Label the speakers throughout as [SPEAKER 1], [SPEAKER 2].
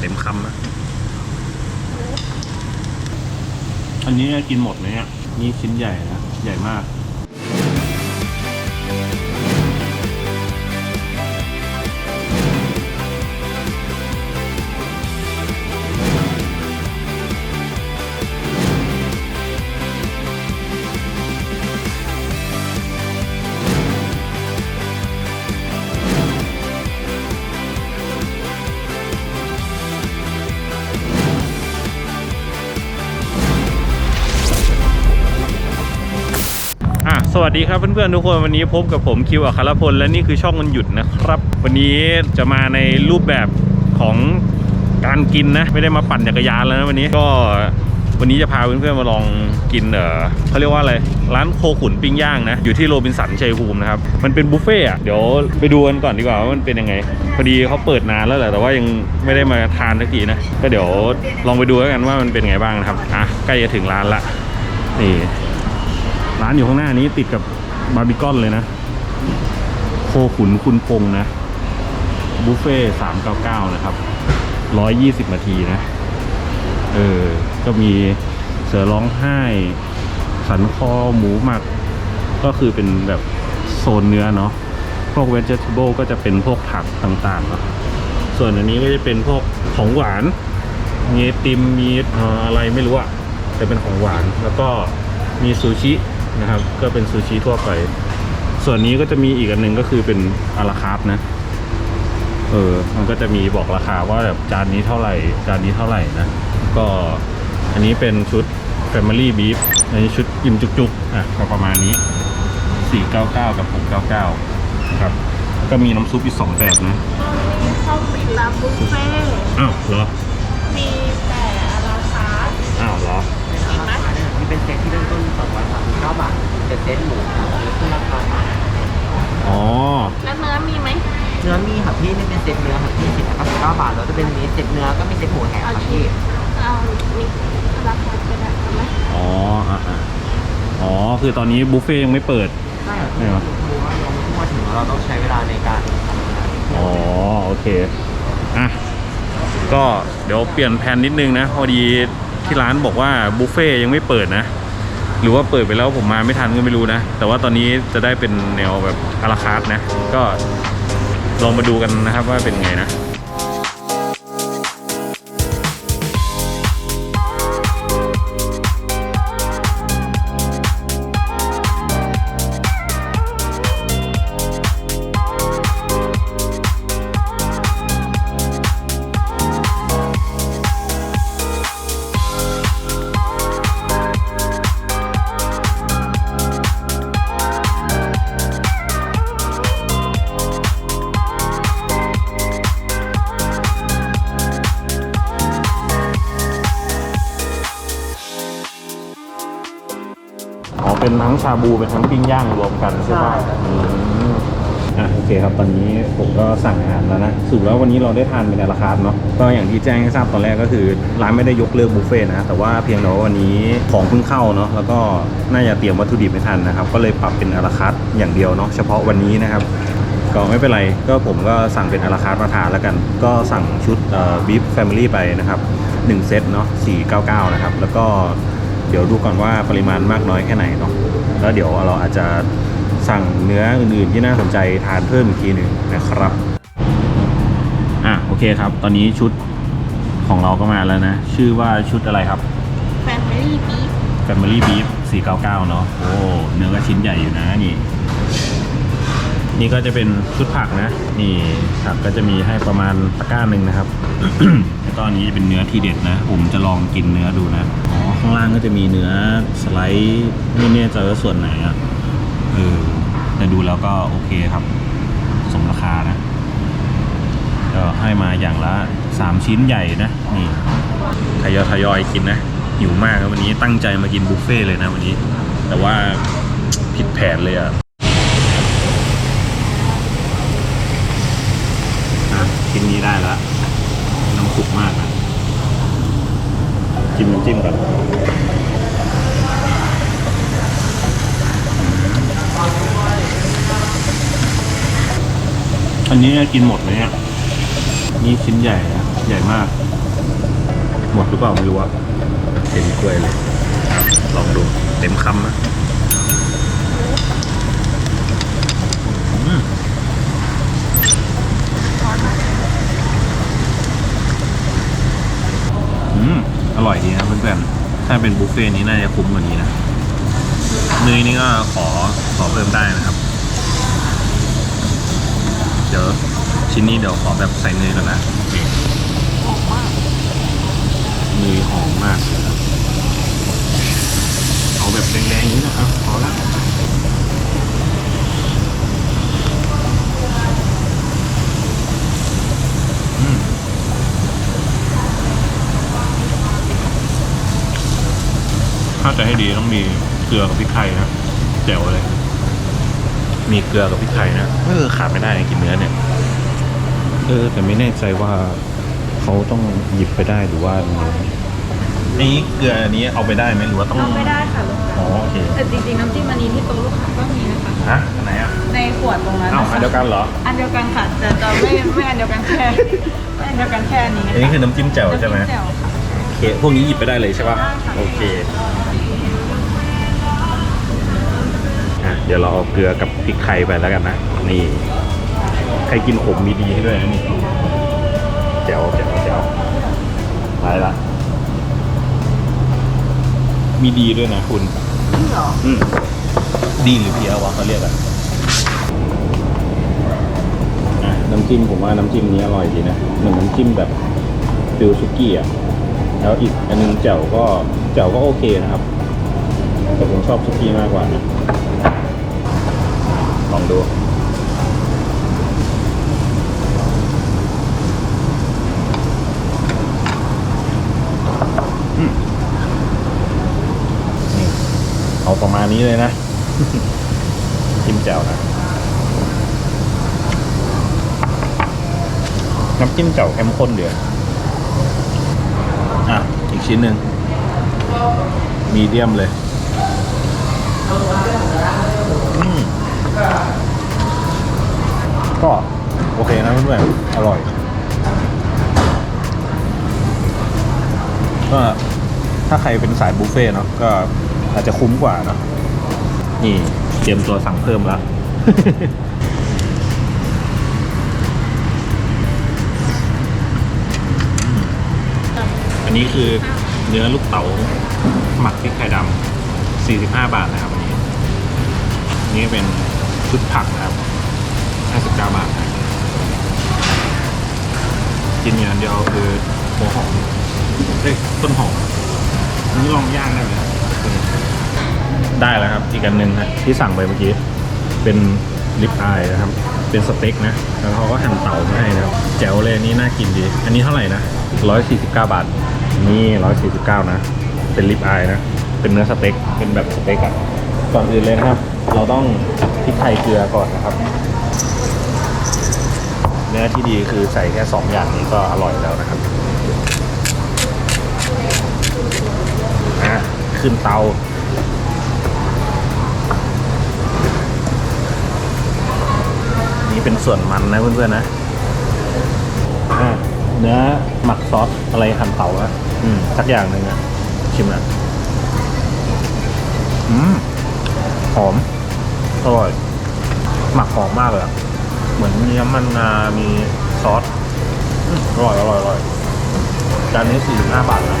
[SPEAKER 1] เต็มคำนะอันนี้กินหมดไหมเนี่ยนี่ชิ้นใหญ่นะ ใหญ่มาก วัสดีครับเพื่อนๆทุกคนวันนี้พบกับผมคิวอัครพลและนี่คือช่องมันหยุดนะครับ วันนี้จะมาในรูปแบบของการกินนะไม่ได้มาปั่นจักรยานแล้วนะวันนี้ก็วันนี้จะพาเพื่อนๆมาลองกินเออเขาเรียกว่าอะไรร้านโคขุนปิ้งย่างนะอยู่ที่โรบินสันชัยภูมินะครับมันเป็นบุฟเฟ่ต์อะเดี๋ยวไปดูกันก่อนดีกว่าว่ามันเป็นยังไงพอดีเขาเปิดนานแล้วแหละแต่ว่ายังไม่ได้มาทานสักทีนะก็เดี๋ยวลองไปดูกันว่ามันเป็นไงบ้างนะครับอะใกล้จะถึงร้านละนี่ ร้านอยู่ข้างหน้านี้ติดกับบาร์บีคอนเลยนะ โคขุนคุณพงนะ บุฟเฟ่สามเก้าเก้านะครับร้อยยี่สิบนาทีนะ เออ ก็มีเสือร้องไห้ สันคอหมูหมัก ก็คือเป็นแบบโซนเนื้อเนาะ พวกเวจ e เ a ิ l e ก็จะเป็นพวกผักต่างๆเนาะ ส่วนอันนี้ก็จะเป็นพวกของหวาน มีติม มีอะไรไม่รู้อะแต่เป็นของหวาน แล้วก็มีซูชิ นะครับ ก็เป็นซูชิทั่วไป ส่วนนี้ก็จะมีอีกอันหนึ่งก็คือเป็นอาราคาร์ทนะ เออ มันก็จะมีบอกราคาว่าแบบจานนี้เท่าไหร่ จานนี้เท่าไหร่นะ ก็อันนี้เป็นชุด Family Beef อันนี้ชุดอิ่มจุกๆ อะก็ประมาณนี้ 499 กับ 699นะครับ ก็มีน้ำซุปอีกสองแบบนะ
[SPEAKER 2] มีข้าวปิดร้านบุฟเฟ่ต์
[SPEAKER 1] อ้าวเหรอ
[SPEAKER 2] มี
[SPEAKER 1] เป็
[SPEAKER 3] นเซตที่เริ่มต้น239บาทเป็นเซตหมูหรือขึ้นราคามา
[SPEAKER 1] อ๋อ
[SPEAKER 2] แล้วเนื้อมีไหม
[SPEAKER 3] เนื้อมีค่ะพี่นี่เป็นเซตเนื้อค่ะพี่499บาทแล้วจะเป็นมีเซตเนื้อก็มีเซตหมูแถมค่ะพี่
[SPEAKER 2] เอามีอาราคาร์ทก็ได้เอาไหม
[SPEAKER 1] อ๋ออะอะอ๋อ คือตอนนี้บุฟเฟ่ต์ยังไม่เปิด
[SPEAKER 3] ใช่ค่ะ
[SPEAKER 1] ไม่
[SPEAKER 3] พี่
[SPEAKER 1] เหรอ
[SPEAKER 3] ดูว่าเราไม่มาถึงแล้วเราต้องใช้เวลาในการทำเนื้อ
[SPEAKER 1] อ๋อโอเค อะ ก็เดี๋ยวเปลี่ยนแผนนิดนึงนะ พอดี ที่ร้านบอกว่าบุฟเฟ่ยังไม่เปิดนะหรือว่าเปิดไปแล้วผมมาไม่ทันก็ไม่รู้นะ แต่ว่าตอนนี้จะได้เป็นแนวแบบอาราคาร์ทนะ ก็ลองมาดูกันนะครับว่าเป็นไงนะ เป็นทั้งชาบูเป็นทั้งปิ้งย่างรวมกันใช่ป่ะอืมอะโอเคครับตอนนี้ผมก็สั่งอาหารแล้วนะสรุดแล้ววันนี้เราได้ทานเป็นราคาเนาะก็อย่างที่แจ้งให้ทราบตอนแรกก็คือร้านไม่ได้ยกเลิกบุฟเฟ่ต์นะแต่ว่าเพียงแต่ว่าวันนี้ของเพิ่งเข้าเนาะแล้วก็น่าจะเตรียมวัตถุดิบไม่ทันนะครับก็เลยปรับเป็นอาราคาร์ทอย่างเดียวเนาะเฉพาะวันนี้นะครับ ก็ไม่เป็นไรก็ผมก็สั่งเป็นอาราคาร์ทมาทานแล้วกัน ก็สั่งชุดบีฟแฟมิลี่ไปนะครับ 1 เซตเนาะ499 นะครับ แล้วก็ เดี๋ยวดูก่อนว่าปริมาณมากน้อยแค่ไหนเนาะแล้วเดี๋ยวเราอาจจะสั่งเนื้ออื่นๆที่น่าสนใจทานเพิ่มอีกทีหนึ่งนะครับอะโอเคครับ ตอนนี้ชุดของเราก็มาแล้วนะ ชื่อว่าชุดอะไรครับ
[SPEAKER 2] แฟมิลี่บีฟ
[SPEAKER 1] Family Beef 499 เนาะโอ้เนื้อก็ชิ้นใหญ่อยู่นะนี่ นี่ก็จะเป็นชุดผักนะ นี่ผักก็จะมีให้ประมาณตะกร้าหนึ่งนะครับ แล้วก็อันนี้จะเป็นเนื้อทีเด็ดนะ ผมจะลองกินเนื้อดูนะ อ๋อ ข้างล่างก็จะมีเนื้อสไลด์ไม่แน่ใจว่าส่วนไหนอะ เออ แต่ดูแล้วก็โอเคครับ สมราคานะ ก็ให้มาอย่างละ 3 ชิ้นใหญ่นะ นี่ทยอยทยอยกินนะ หิวมากครับวันนี้ตั้งใจมากินบุฟเฟ่เลยนะวันนี้ แต่ว่าผิดแผนเลยอะชิ้นนี้ได้ละน้ำซุปมากนะจิ้มน้ำจิ้มก่อน อันนี้กินหมดไหมเนี่ยนี่ชิ้นใหญ่นะใหญ่มาก หมดหรือเปล่าไม่รู้อะเต็มถ้วยเลยลองดูเต็มคำนะอืมอืมอร่อยดีนะเพื่อนๆถ้าเป็นบุฟเฟ่ต์นี้น่าจะคุ้มกว่านี้นะเนยนี่ก็ขอขอเพิ่มได้นะครับ เดี๋ยวชิ้นนี้เดี๋ยวขอแบบใส่เนยก่อนนะนี่เนยหอมมากเลยนะเอาแบบแดงๆอย่างนี้นะครับพอละถ้าจะให้ดีต้องมีเกลือกับพริกไทยนะแจ๋วเลย มีเกลือกับพริกไทยนะเออขาดไม่ได้กินเนื้อเนี่ย เออ แต่ไม่แน่ใจว่าเขาต้องหยิบไปได้หรือว่ายังไงนี่เกลืออันนี้เอาไปได้ไหมหรือว่าต้อง
[SPEAKER 2] เอาไม่ได้ค่ะลูกค้า
[SPEAKER 1] อ๋อโอเค
[SPEAKER 2] แต่จริงๆน้ำจิ้มอันนี้ที่โต๊ะลูกค้าก็มีนะคะ
[SPEAKER 1] ฮะอันไหนอะ
[SPEAKER 2] ในขวดตรงนั้น
[SPEAKER 1] อ้าวอันเดียวกันเหรอ
[SPEAKER 2] อันเดียวกันค่ะแต่จะไม่ไม่อันเดียวกันแค่ไม่อันเดียวกันแค่นี้
[SPEAKER 1] อันนี้คือน้ำจิ้มแจ่วใช่ไหม
[SPEAKER 2] น้ำจิ้แจ่วค่ะ
[SPEAKER 1] โอเคพวกนี้หยิบไปได้เลยใช่ป่ะ
[SPEAKER 2] ได้ค่ะ
[SPEAKER 1] โอเค ดี๋ยวเราเอาเกลือกับพริกไทยไปแล้วกันนะ นี่ใครกินขมมีดีให้ด้วยนะนี่แจ๋วแจ๋วแจ๋วไปละมีดีด้วยนะคุณ
[SPEAKER 2] จริงเหรอ
[SPEAKER 1] อืมดีหรือเพียววะเขาเรียกอะอะน้ำจิ้มผมว่าน้ำจิ้มนี้อร่อยดีนะเหมือนน้ำจิ้มแบบฟิลซุกี้อะแล้วอีกอันนึงแจ่วก็แจ่วก็โอเคนะครับ แต่ผมชอบซุกี้มากกว่านะ ลองดูนี่เอาประมาณนี้เลยนะจิ้มแจ่วนะ น้ำจิ้มแจ่วเข้มข้นเดือดอะ อีกชิ้นหนึ่งมีเดียมเลย อืม ก็โอเคนะเพื่อนๆอร่อยก็ถ้าใครเป็นสายบุฟเฟ่เนาะก็อาจจะคุ้มกว่าเนาะนี่เตรียมตัวสั่งเพิ่มแล้วอันนี้คือเนื้อลูกเต๋าหมักพริกไทยดำ45 บาทนะครับอันนี้ นี่เป็นชุดผักนะครับ 59 บาท กินอย่างเดียวคือหัวหอมเอ้ยต้นหอมนนี้ลองย่างได้ไหมได้แล้วครับ อีกอันหนึ่งนะที่สั่งไปเมื่อกี้ เป็นลิปอายนะครับ เป็นสเต็กนะ แล้วเขาก็หั่นเต่ามาให้นะครับ แจ๋วเลยนนี้น่ากินดี อันนี้เท่าไหร่นะ 149 บาท นี่ 149 นะ เป็นลิปอายนะ เป็นเนื้อสเต็ก เป็นแบบสเต็กอะก่อนอื่นเลยนะครับ เราต้องพริกไทยเกลือก่อนนะครับ เนื้อที่ดีคือใส่แค่ 2 อย่างนี้ก็อร่อยแล้วนะครับอะขึ้นเตานี่เป็นส่วนมันนะเพื่อนๆนะะเนื้อหมักซอสอะไรหั่นเตาอะอืมสักอย่างหนึ่งอะชิมนะอืมหอมอร่อย หมักหอมมากเลยอะ เหมือนมีน้ำมันงา มีซอสอืมอร่อยอร่อยอร่อยจานนี้45บาทนะ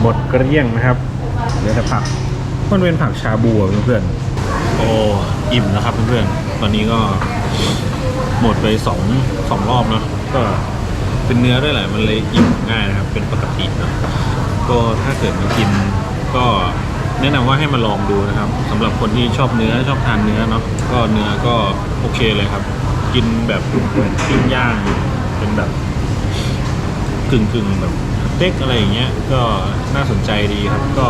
[SPEAKER 1] หมดเกลี้ยงนะครับเหลือแต่ผักมันเป็นผักชาบูอะเพื่อนๆโอ้อิ่มนะครับเพื่อนๆตอนนี้ก็หมดไปสองสองรอบเนาะก็ เป็นเนื้อด้วยแหละมันเลยอิ่มง่ายนะครับ เป็นปกติเนาะก็ถ้าเกิดมากินก็แนะนำว่าให้มาลองดูนะครับสำหรับคนที่ชอบเนื้อชอบทานเนื้อเนาะก็เนื้อก็โอเคเลยครับ กินแบบเหมือนปิ้งย่างเป็นแบบกึ่งกึ่งแบบสเต็กอะไรอย่างเงี้ยก็น่าสนใจดีครับ ก็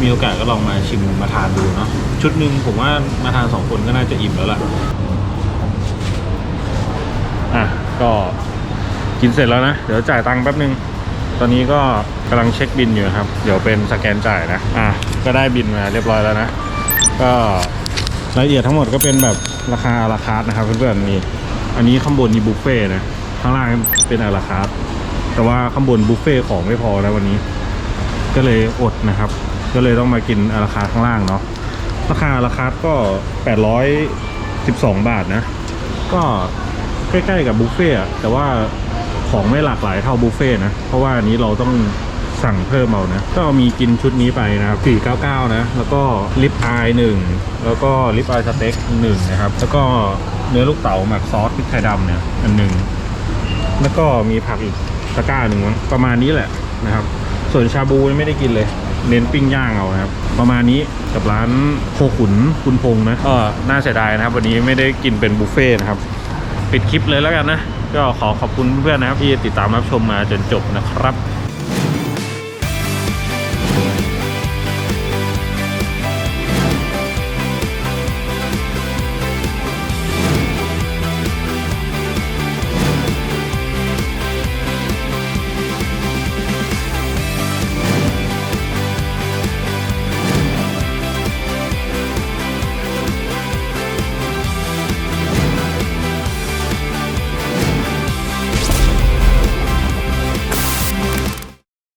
[SPEAKER 1] มีโอกาสก็ลองมาชิมมาทานดูเนาะชุดหนึ่งผมว่ามาทานสองคนก็น่าจะอิ่มแล้วล่ะอะก็ กินเสร็จแล้วนะ เดี๋ยวจ่ายตังค์แป๊บนึง ตอนนี้ก็กำลังเช็คบินอยู่ครับ เดี๋ยวเป็นสแกนจ่ายนะ อะ ก็ได้บินมาเรียบร้อยแล้วนะ ก็รายละเอียดทั้งหมดก็เป็นแบบราคาอาราคาร์ทนะครับเพื่อนๆนี่ อันนี้ข้างบนนี่บุฟเฟ่นะ ข้างล่างเป็นอาราคาร์ทแต่ว่าข้างบนบุฟเฟ่ของไม่พอนะวันนี้ ก็เลยอดนะครับ ก็เลยต้องมากินอาราคาร์ทข้างล่างเนาะ ราคาอาราคาร์ทก็ 812 บาทนะ ก็ใกล้ๆกับบุฟเฟ่แต่ว่า ของไม่หลากหลายเท่าบุฟเฟ่นะ เพราะว่าอันนี้เราต้องสั่งเพิ่มเอานะ ก็มีกินชุดนี้ไปนะครับ 499 นะ แล้วก็ลิปอายหนึ่งแล้วก็ลิปอายสเต็กหนึ่งนะครับ แล้วก็เนื้อลูกเต๋าหมักซอสพริกไทยดำเนี่ยอันหนึ่งแล้วก็มีผักอีกตะกร้าหนึ่งมั้งประมาณนี้แหละนะครับ ส่วนชาบูไม่ได้กินเลย เน้นปิ้งย่างเอานะครับ ประมาณนี้กับร้านโคขุนคุณพงษ์นะก็น่าเสียดายนะครับ วันนี้ไม่ได้กินเป็นบุฟเฟ่นะครับ ปิดคลิปเลยแล้วกันนะ ก็ขอขอบคุณเพื่อนๆนะครับที่ติดตามรับชมมาจนจบนะครับ